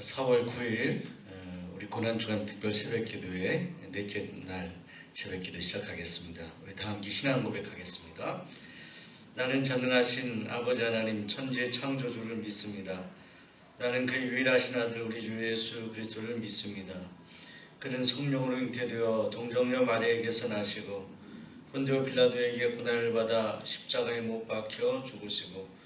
4월 9일 어, 우리 고난주간 특별 새벽기도회 넷째 날 새벽기도 시작하겠습니다. 우리 다 함께 신앙 고백하겠습니다. 나는 전능하신 아버지 하나님 천지의 창조주를 믿습니다. 나는 그 유일하신 아들 우리 주 예수 그리스도를 믿습니다. 그는 성령으로 잉태되어 동정녀 마리아에게서 나시고 본디오 빌라도에게 고난을 받아 십자가에 못 박혀 죽으시고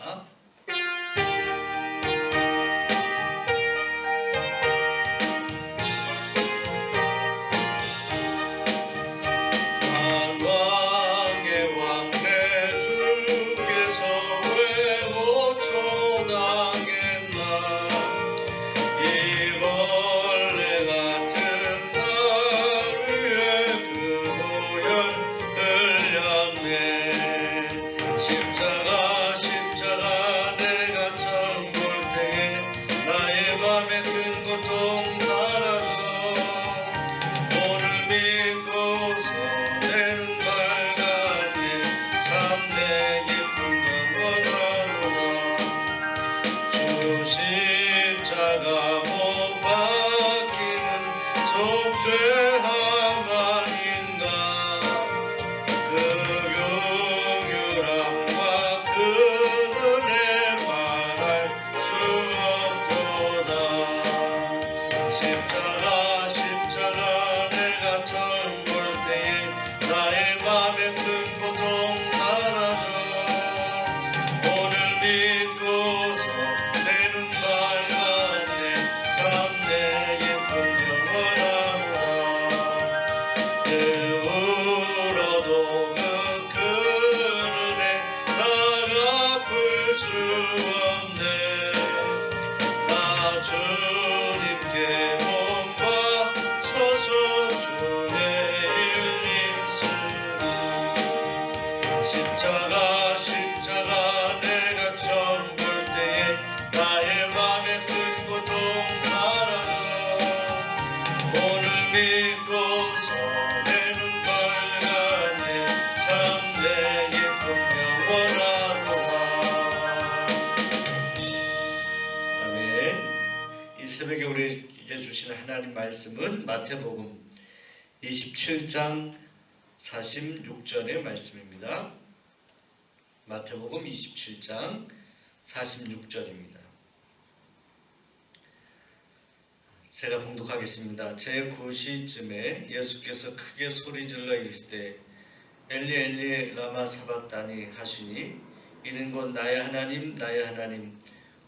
啊。 하나님 말씀은 마태복음 27장 46절의 말씀입니다. 마태복음 27장 46절입니다. 제가 봉독하겠습니다. 제 9시쯤에 예수께서 크게 소리질러 이르시되 엘리 엘리 라마 사박다니 하시니 이는 곧 나의 하나님 나의 하나님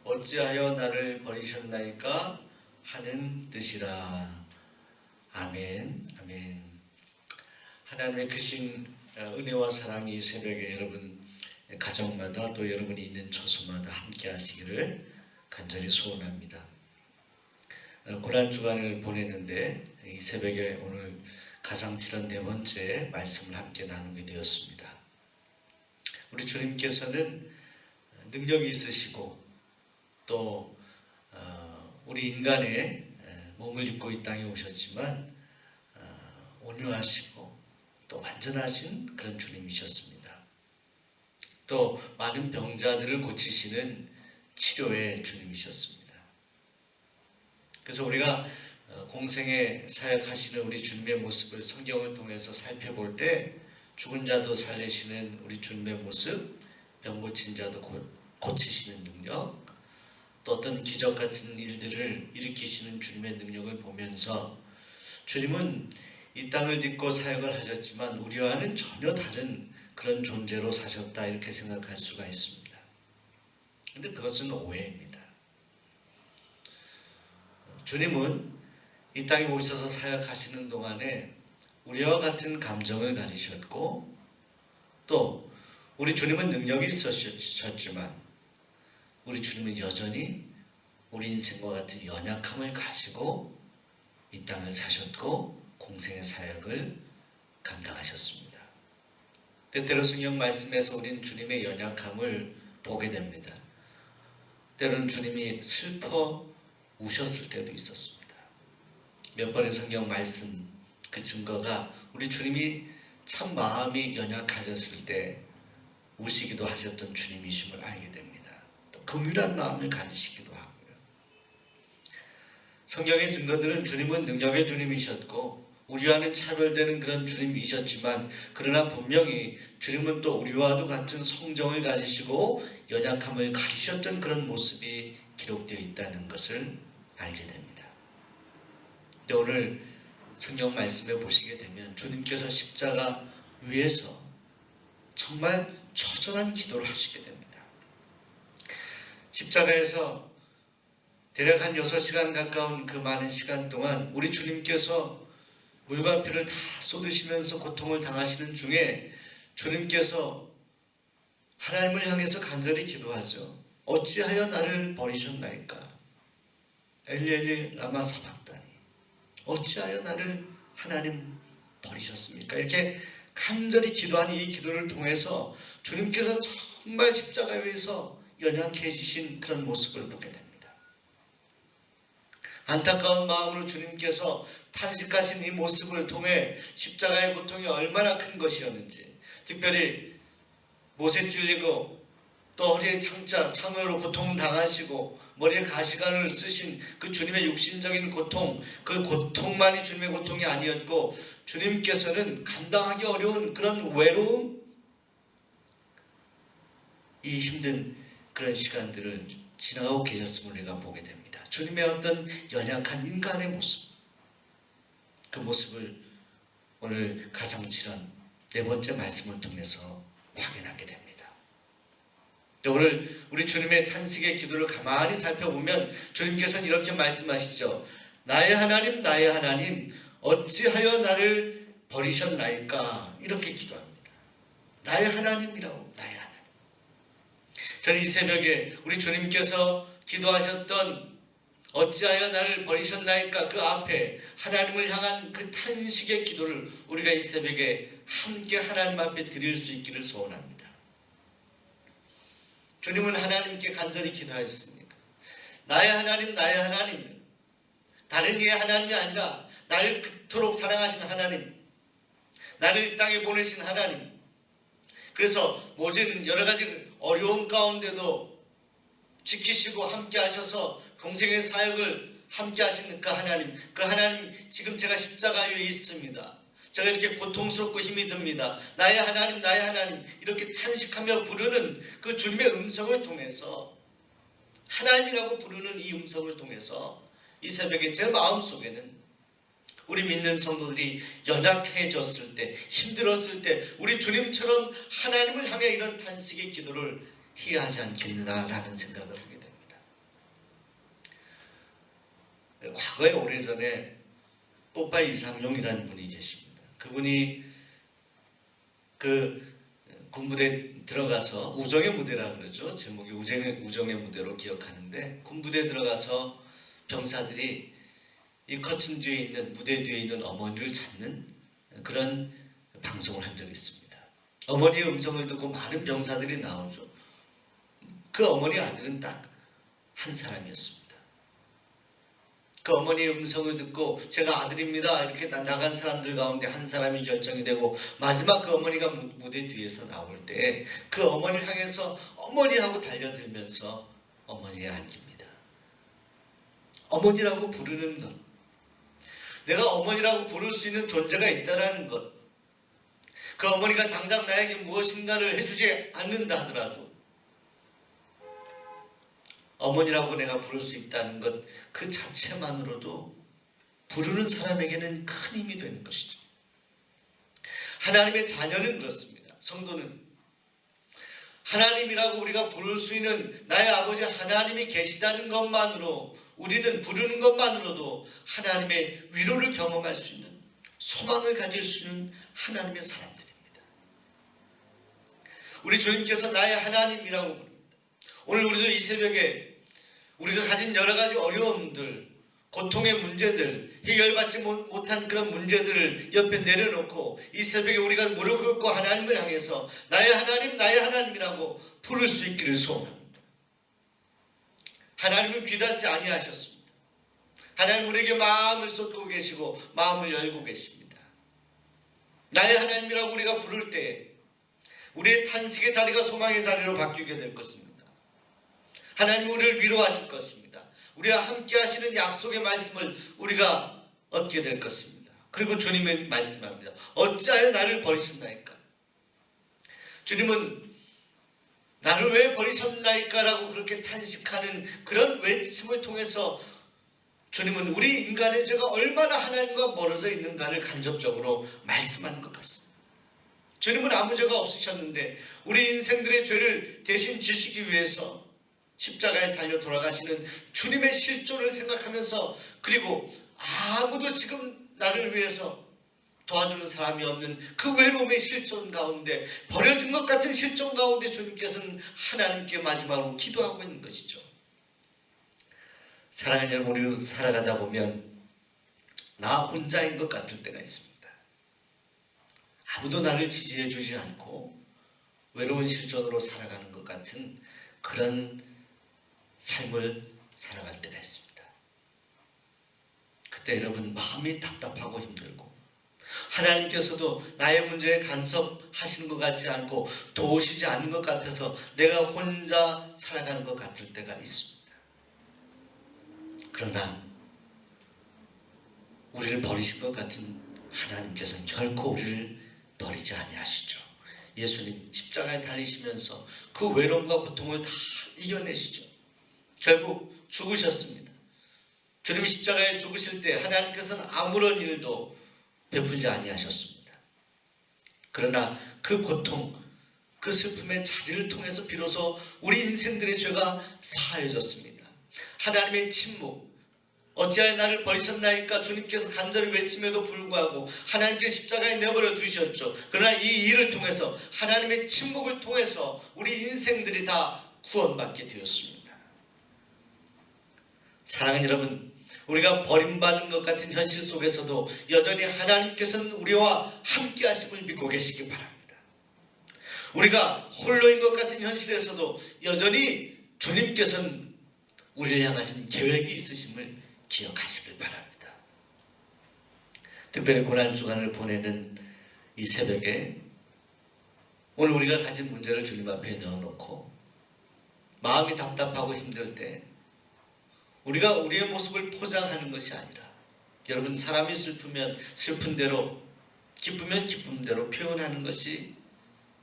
어찌하여 나를 버리셨나이까 하는 뜻이라. 아멘. 아멘. 하나님의 크신 어, 은혜와 사랑이 이 새벽에 여러분 가정마다 또 여러분이 있는 처소마다 함께 하시기를 간절히 소원합니다. 어, 고난 주간을 보냈는데 이 새벽에 오늘 가상칠한 네 번째 말씀을 함께 나누게 되었습니다. 우리 주님께서는 능력이 있으시고 또 어, 우리 인간의 에, 몸을 입고 이 땅에 오셨지만 어, 온유하시고 또 완전하신 그런 주님이셨습니다. 또 많은 병자들을 고치시는 치료의 주님이셨습니다. 그래서 우리가 어, 공생에 사역하시는 우리 주님의 모습을 성경을 통해서 살펴볼 때 죽은 자도 살리시는 우리 주님의 모습, 병 고친 자도 고, 고치시는 능력, 또 어떤 기적 같은 일들을 일으키시는 주님의 능력을 보면서 주님은 이 땅을 딛고 사역을 하셨지만 우리와는 전혀 다른 그런 존재로 사셨다 이렇게 생각할 수가 있습니다. 근데 그것은 오해입니다. 주님은 이 땅에 오셔서 사역하시는 동안에 우리와 같은 감정을 가지셨고 또 우리 주님은 능력이 있으셨지만 우리 주님은 여전히 우리 인생과 같은 연약함을 가지고 이 땅을 사셨고 공생의 사역을 감당하셨습니다. 때때로 성경 말씀에서 우리는 주님의 연약함을 보게 됩니다. 때로는 주님이 슬퍼 우셨을 때도 있었습니다. 몇 번의 성경 말씀 그 증거가 우리 주님이 참 마음이 연약하셨을 때 우시기도 하셨던 주님이심을 알게 됩니다. 또 긍휼한 마음을 가지시기도 하고요. 성경의 증거들은 주님은 능력의 주님이셨고 우리와는 차별되는 그런 주님이셨지만 그러나 분명히 주님은 또 우리와도 같은 성정을 가지시고 연약함을 가지셨던 그런 모습이 기록되어 있다는 것을 알게 됩니다. 근데 오늘 성경 말씀에 보시게 되면 주님께서 십자가 위에서 정말 처절한 기도를 하시게 됩니다. 십자가에서 대략 한 6시간 가까운 그 많은 시간 동안 우리 주님께서 물과 피를 다 쏟으시면서 고통을 당하시는 중에 주님께서 하나님을 향해서 간절히 기도하죠. 어찌하여 나를 버리셨나이까? 엘리엘리 라마 사박다니. 어찌하여 나를 하나님 버리셨습니까? 이렇게 간절히 기도하는 이 기도를 통해서 주님께서 정말 십자가 위에서 연약해지신 그런 모습을 보게 됩니다. 안타까운 마음으로 주님께서 탄식하신 이 모습을 통해 십자가의 고통이 얼마나 큰 것이었는지 특별히 못에 찔리고 또 허리에 창자 창으로 고통 당하시고 머리에 가시관을 쓰신 그 주님의 육신적인 고통 그 고통만이 주님의 고통이 아니었고 주님께서는 감당하기 어려운 그런 외로움 이 힘든 그런 시간들을 지나가고 계셨음을 우리가 보게 됩니다. 주님의 어떤 연약한 인간의 모습 그 모습을 오늘 가상칠한 네 번째 말씀을 통해서 확인하게 됩니다. 오늘 우리 주님의 탄식의 기도를 가만히 살펴보면 주님께서는 이렇게 말씀하시죠. 나의 하나님, 나의 하나님, 어찌하여 나를 버리셨나이까? 이렇게 기도합니다. 나의 하나님이라고. 저는 이 새벽에 우리 주님께서 기도하셨던 어찌하여 나를 버리셨나이까 그 앞에 하나님을 향한 그 탄식의 기도를 우리가 이 새벽에 함께 하나님 앞에 드릴 수 있기를 소원합니다. 주님은 하나님께 간절히 기도하셨습니까? 나의 하나님, 나의 하나님. 다른 이의 하나님이 아니라 나를 그토록 사랑하신 하나님. 나를 이 땅에 보내신 하나님. 그래서 모든 여러 가지 어려움 가운데도 지키시고 함께 하셔서 공생의 사역을 함께 하시는 그 하나님, 그 하나님 지금 제가 십자가 위에 있습니다. 제가 이렇게 고통스럽고 힘이 듭니다. 나의 하나님, 나의 하나님 이렇게 탄식하며 부르는 그 주님의 음성을 통해서 하나님이라고 부르는 이 음성을 통해서 이 새벽에 제 마음 속에는 우리 믿는 성도들이 연약해졌을 때, 힘들었을 때, 우리 주님처럼 하나님을 향해 이런 탄식의 기도를 해야 하지 않겠느냐라는 생각을 하게 됩니다. 과거에 오래전에 뽀빠이 이상용이라는 분이 계십니다. 그분이 그 군부대 들어가서 우정의 무대라 그러죠. 제목이 우정의, 우정의 무대로 기억하는데 군부대 들어가서 병사들이 이 커튼 뒤에 있는 무대 뒤에 있는 어머니를 찾는 그런 방송을 한 적이 있습니다. 어머니의 음성을 듣고 많은 병사들이 나오죠. 그 어머니 아들은 딱 한 사람이었습니다. 그 어머니의 음성을 듣고 제가 아들입니다 이렇게 나간 사람들 가운데 한 사람이 결정이 되고 마지막 그 어머니가 무대 뒤에서 나올 때 그 어머니를 향해서 어머니 하고 달려들면서 어머니에 안깁니다. 어머니라고 부르는 것 내가 어머니라고 부를 수 있는 존재가 있다라는 것. 그 어머니가 당장 나에게 무엇인가를 해주지 않는다 하더라도 어머니라고 내가 부를 수 있다는 것 그 자체만으로도 부르는 사람에게는 큰 힘이 되는 것이죠. 하나님의 자녀는 그렇습니다. 성도는 하나님이라고 우리가 부를 수 있는 나의 아버지 하나님이 계시다는 것만으로 우리는 부르는 것만으로도 하나님의 위로를 경험할 수 있는 소망을 가질 수 있는 하나님의 사람들입니다. 우리 주님께서 나의 하나님이라고 부릅니다. 오늘 우리도 이 새벽에 우리가 가진 여러 가지 어려움들, 고통의 문제들, 해결받지 못- 못한 그런 문제들을 옆에 내려놓고 이 새벽에 우리가 무릎 꿇고 하나님을 향해서 나의 하나님, 나의 하나님이라고 부를 수 있기를 소원합니다. 하나님은 귀닫지 아니하셨습니다. 하나님 우리에게 마음을 쏟고 계시고 마음을 열고 계십니다. 나의 하나님이라고 우리가 부를 때 우리의 탄식의 자리가 소망의 자리로 바뀌게 될 것입니다. 하나님 우리를 위로하실 것입니다. 우리와 함께 하시는 약속의 말씀을 우리가 얻게 될 것입니다. 그리고 주님은 말씀합니다. 어찌하여 나를 버리셨나이까? 주님은 나를 왜 버리셨나이까라고 그렇게 탄식하는 그런 외침을 통해서 주님은 우리 인간의 죄가 얼마나 하나님과 멀어져 있는가를 간접적으로 말씀하는 것 같습니다. 주님은 아무 죄가 없으셨는데 우리 인생들의 죄를 대신 지시기 위해서 십자가에 달려 돌아가시는 주님의 실존을 생각하면서 그리고 아무도 지금 나를 위해서 도와주는 사람이 없는 그 외로움의 실존 가운데 버려진 것 같은 실존 가운데 주님께서는 하나님께 마지막으로 기도하고 있는 것이죠. 사랑하는 여러분 우리 살아가다 보면 나 혼자인 것 같을 때가 있습니다. 아무도 나를 지지해 주지 않고 외로운 실존으로 살아가는 것 같은 그런 삶을 살아갈 때가 있습니다. 그때 여러분 마음이 답답하고 힘들고 하나님께서도 나의 문제에 간섭하시는 것 같지 않고 도우시지 않는 것 같아서 내가 혼자 살아가는 것 같을 때가 있습니다. 그러나 우리를 버리신 것 같은 하나님께서는 결코 우리를 버리지 아니하시죠. 예수님 십자가에 달리시면서 그 외로움과 고통을 다 이겨내시죠. 결국 죽으셨습니다. 주님이 십자가에 죽으실 때 하나님께서는 아무런 일도 베풀지 아니하셨습니다. 그러나 그 고통, 그 슬픔의 자리를 통해서 비로소 우리 인생들의 죄가 사해졌습니다. 하나님의 침묵, 어찌하여 나를 버리셨나이까 주님께서 간절히 외침에도 불구하고 하나님께 십자가에 내버려 두셨죠. 그러나 이 일을 통해서 하나님의 침묵을 통해서 우리 인생들이 다 구원받게 되었습니다. 사랑하는 여러분, 우리가 버림받은 것 같은 현실 속에서도 여전히 하나님께서는 우리와 함께 하심을 믿고 계시기 바랍니다. 우리가 홀로인 것 같은 현실에서도 여전히 주님께서는 우리를 향하신 계획이 있으심을 기억하시길 바랍니다. 특별히 고난 주간을 보내는 이 새벽에 오늘 우리가 가진 문제를 주님 앞에 넣어놓고 마음이 답답하고 힘들 때 우리가 우리의 모습을 포장하는 것이 아니라 여러분 사람이 슬프면 슬픈 대로 기쁘면 기쁜 대로 표현하는 것이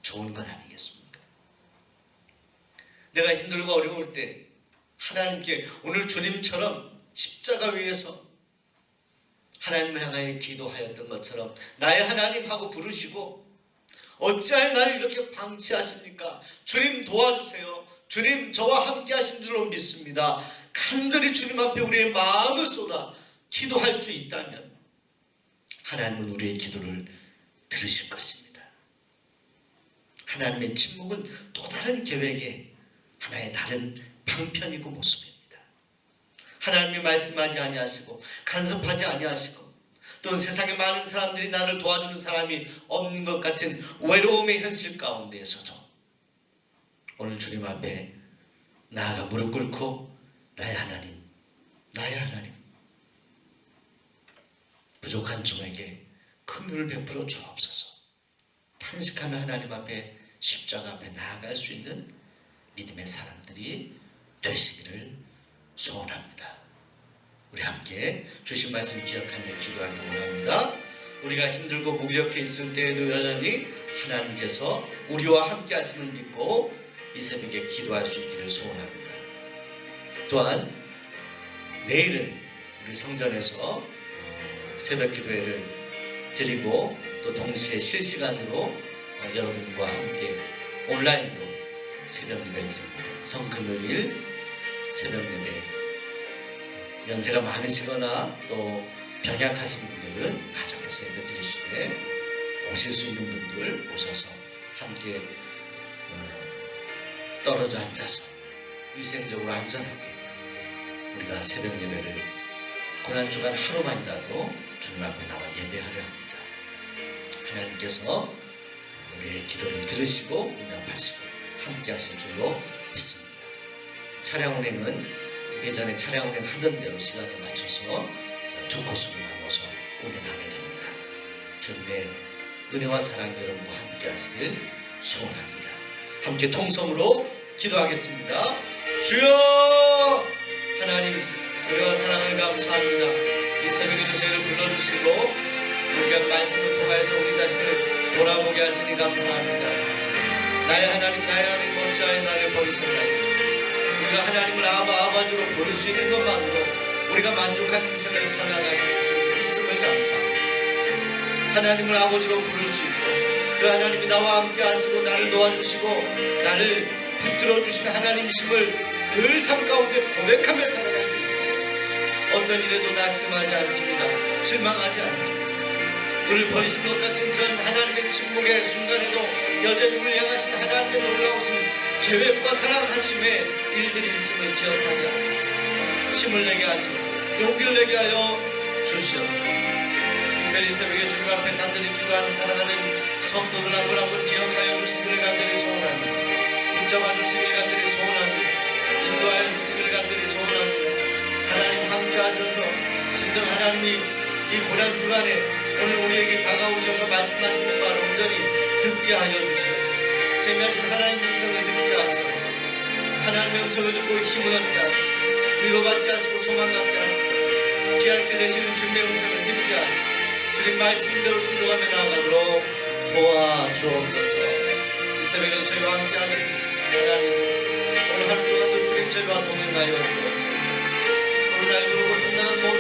좋은 것 아니겠습니까? 내가 힘들고 어려울 때 하나님께 오늘 주님처럼 십자가 위에서 하나님을 향하여 기도하였던 것처럼 나의 하나님 하고 부르시고 어찌하여 나를 이렇게 방치하십니까? 주님 도와주세요. 주님 저와 함께 하신 줄로 믿습니다. 간절히 주님 앞에 우리의 마음을 쏟아 기도할 수 있다면 하나님은 우리의 기도를 들으실 것입니다. 하나님의 침묵은 또 다른 계획의 하나의 다른 방편이고 모습입니다. 하나님이 말씀하지 아니하시고 간섭하지 아니하시고 또는 세상에 많은 사람들이 나를 도와주는 사람이 없는 것 같은 외로움의 현실 가운데에서도 오늘 주님 앞에 나아가 무릎 꿇고 나의 하나님, 나의 하나님 부족한 종에게 긍휼을 베풀어 주옵소서. 탄식하며 하나님 앞에 십자가 앞에 나아갈 수 있는 믿음의 사람들이 되시기를 소원합니다. 우리 함께 주신 말씀 기억하며 기도하기 원합니다. 우리가 힘들고 무기력해 있을 때에도 여전히 하나님께서 우리와 함께 하심을 믿고 이 새벽에 기도할 수 있기를 소원합니다. 또한 내일은 우리 성전에서 어, 새벽 기도회를 드리고 또 동시에 실시간으로 어, 여러분과 함께 온라인으로 새벽 예배를 드립니다. 성금요일 새벽 예배 연세가 많으시거나 또 병약하신 분들은 가정에서 예배 드리시되 오실 수 있는 분들 오셔서 함께 어, 떨어져 앉아서 위생적으로 안전하게 우리가 새벽 예배를 고난 주간 하루만이라도 주님 앞에 나와 예배하려 합니다. 하나님께서 우리의 기도를 들으시고 응답하시고 함께 하실 줄로 믿습니다. 차량 운행은 예전에 차량 운행 하던 대로 시간에 맞춰서 두 코스로 나눠서 운행하게 됩니다. 주님의 은혜와 사랑 여러분과 함께 하시길 소원합니다. 함께 통성으로 기도하겠습니다. 주여 하나님 은혜와 사랑을 감사합니다. 이 새벽에도 저희를 불러주시고 귀한 말씀을 통하여서 우리 자신을 돌아보게 하시니 감사합니다. 나의 하나님 나의 하나님 어찌하여 나를 버리셨나요? 우리가 하나님을 아바 아바주로 부를 수 있는 것만으로 우리가 만족한 인생을 살아갈 수 있음을 감사합니다. 하나님을 아버지로 부를 수 있고 그 하나님이 나와 함께 하시고 나를 도와주시고 나를 붙들어 주신 하나님심을 늘삶 가운데 고백하며 살아갈 수 있고 어떤 일에도 낙심하지 않습니다. 실망하지 않습니다. 우리를 버리신 것 같은 그런 하나님의 침묵의 순간에도 여전히 우리를 향하신 하나님의 놀라우신 계획과 사랑하심의 일들이 있음을 기억하게 하시고 힘을 내게 하시옵소서. 용기를 내게 하여 주시옵소서. 특별히 새벽에 주님 앞에 간절히 기도하는 사랑하는 성도들 한분한분 기억하여 주시기를 간절히 소원합니다. 붙잡아 주시기를 간절히 소원합니다 인도하여 주시기를 간절히 소원합니다. 하나님 함께 하셔서 진정 하나님이 이 고난 주간에 오늘 우리에게 다가오셔서 말씀하시는 말 온전히 듣게 하여 주시옵소서. 세미하신 하나님 음성을 듣게 하시옵소서. 하나님의 음성을 듣고 힘을 얻게 하시고 위로받게 하시고 소망 갖게 하시고 귀할 길 내시는 주님의 음성을 듣게 하시고 주님 말씀대로 순종하며 나아가도록 도와주옵소서. 이 새벽에도 저희와 함께 하신 하나님 오늘 하루 동안도 저희와 동행하여 주옵소서. 코로나19로 고통당한 모든